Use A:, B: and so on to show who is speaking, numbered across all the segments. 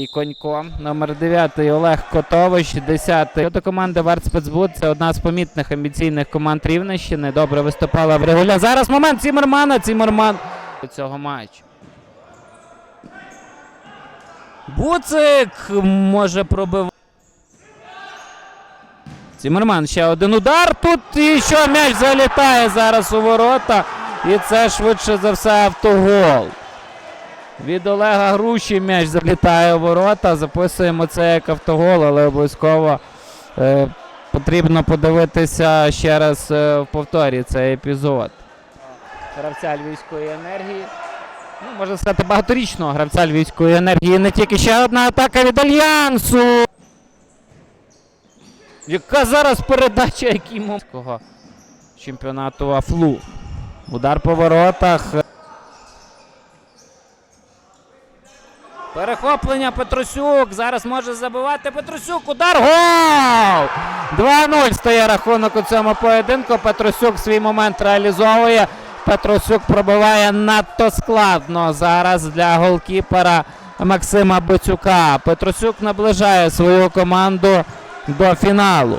A: І Конько, номер 9 Олег Котович, 10 До команди Вартспецбуд це одна з помітних амбіційних команд Рівненщини. Добре виступала в регуля. Зараз момент Цімермана. Цімерман цього матчу. Буцик може пробивати. Цімерман ще один удар. Тут і що м'яч залітає зараз у ворота. І це швидше за все автогол. Від Олега Груші м'яч залітає у ворота. Записуємо це як автогол, але обов'язково е, потрібно подивитися ще раз е, в повторі цей епізод. Гравця Львівської енергії. Ну, можна сказати, багаторічного гравця Львівської енергії. Не тільки ще одна атака від Альянсу. Яка зараз передача, який момент чемпіонату Афлу. Удар по воротах. Перехоплення Петросюк. Зараз може забивати Петросюк. Удар. Гол! 2-0 стає рахунок у цьому поєдинку. Петросюк свій момент реалізовує. Петросюк пробиває надто складно зараз для голкіпера Максима Бицюка. Петросюк наближає свою команду до фіналу.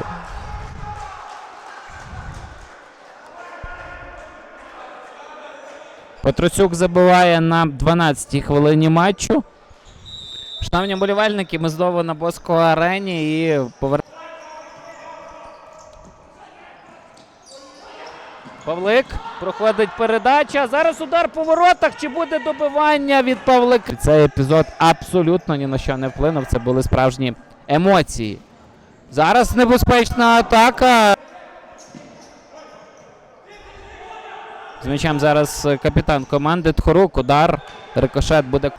A: Петросюк забиває на 12-й хвилині матчу. Шановні болівальники, ми знову на Боско арені і повер... Павлик проходить передача. Зараз удар по воротах. Чи буде добивання від Павлика? Цей епізод абсолютно ні на що не вплинув. Це були справжні емоції. Зараз небезпечна атака. З м'ячем зараз капітан команди Тхорук. Удар. Рикошет буде.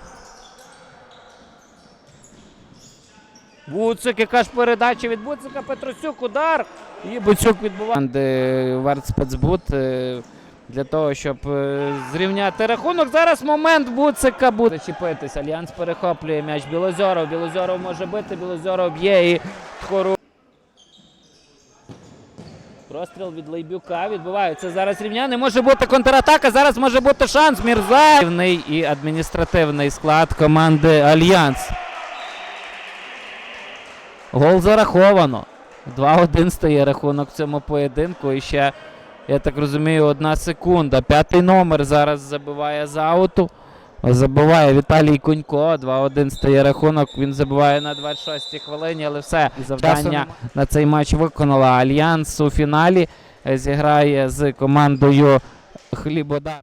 A: Буцик, яка ж передача від Буцика, Петросюк, удар. І Буцюк відбуває. Команди Вартспецбуд е, для того, щоб е, зрівняти рахунок. Зараз момент Буцика буде чіпитись. Альянс перехоплює м'яч Білозоров. Білозоров може бити, Білозоров б'є і Тхорук. Простріл від Лейбюка відбувається зараз рівняни. Може бути контратака. Зараз може бути шанс. Мірзаєвний і адміністративний склад команди Альянс. Гол зараховано. 2-1 стає рахунок в цьому поєдинку. І ще, я так розумію, одна секунда. П'ятий номер зараз забиває з ауту. Забиває Віталій Кунько. 2-1 стає рахунок. Він забиває на 26-й хвилині, але все. Завдання на цей матч виконала Альянс у фіналі. Зіграє з командою Хлібодар.